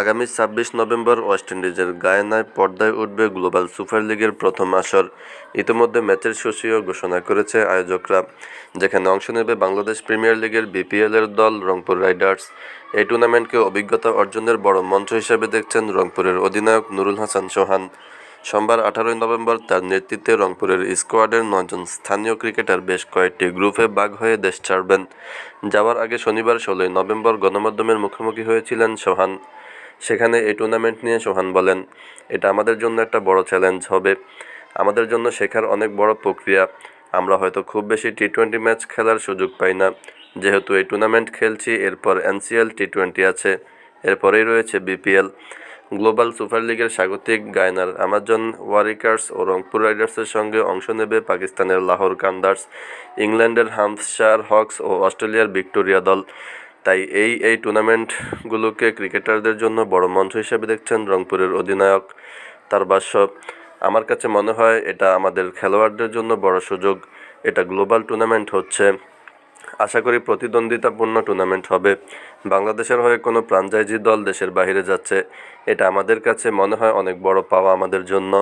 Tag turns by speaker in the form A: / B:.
A: আগামী ছাব্বিশ November West ইন্ডিজের গায়ানায় পর্দায় উঠবে গ্লোবাল সুপার লিগের প্রথম আসর। ইতিমধ্যে ম্যাচের সূচিও ঘোষণা করেছে আয়োজকরা, যেখানে অংশ নেবে বাংলাদেশ প্রিমিয়ার লিগের বিপিএলের দল রংপুর রাইডার্স। এই টুর্নামেন্টকে অভিজ্ঞতা অর্জনের বড় মঞ্চ হিসেবে দেখছেন রংপুরের অধিনায়ক নুরুল হাসান সোহান। সোমবার আঠারোই নভেম্বর তার নেতৃত্বে রংপুরের স্কোয়াডের নয়জন স্থানীয় ক্রিকেটার বেশ কয়েকটি গ্রুপে ভাগ হয়ে দেশ ছাড়বেন। যাওয়ার আগে শনিবার ষোলোই নভেম্বর গণমাধ্যমের মুখোমুখি হয়েছিলেন সোহান। সেখানে এই টুর্নামেন্ট নিয়ে সোহান বলেন, এটা আমাদের জন্য একটা বড় চ্যালেঞ্জ হবে। আমাদের জন্য শেখার অনেক বড় প্রক্রিয়া। আমরা হয়তো খুব বেশি টি টোয়েন্টি ম্যাচ খেলার সুযোগ পাই না। যেহেতু এই টুর্নামেন্ট খেলছি, এরপর এনসিএল টি টোয়েন্টি আছে। এরপরেই রয়েছে বিপিএল গ্লোবাল সুপার লিগের স্বাগতিক গায়নার আমাজন ওয়ারিকার্স ও রংপুর রাইডার্সের সঙ্গে অংশ নেবে পাকিস্তানের লাহোর কান্দার্স ইংল্যান্ডের হাম্পশায়ার হকস ও অস্ট্রেলিয়ার ভিক্টোরিয়া দল। তাই এই এই টুর্নামেন্টগুলোকে ক্রিকেটারদের জন্য বড় মঞ্চ হিসেবে দেখছেন রংপুরের অধিনায়ক তার ভাষ্য আমার কাছে মনে হয় এটা আমাদের খেলোয়াড়দের জন্য বড় সুযোগ। এটা গ্লোবাল টুর্নামেন্ট হচ্ছে। আশা করি প্রতিদ্বন্দ্বিতাপূর্ণ টুর্নামেন্ট হবে। বাংলাদেশের হয়ে কোনো প্রাণজায়ী দল দেশের বাইরে যাচ্ছে। এটা আমাদের কাছে মনে হয় অনেক বড় পাওয়া আমাদের জন্য।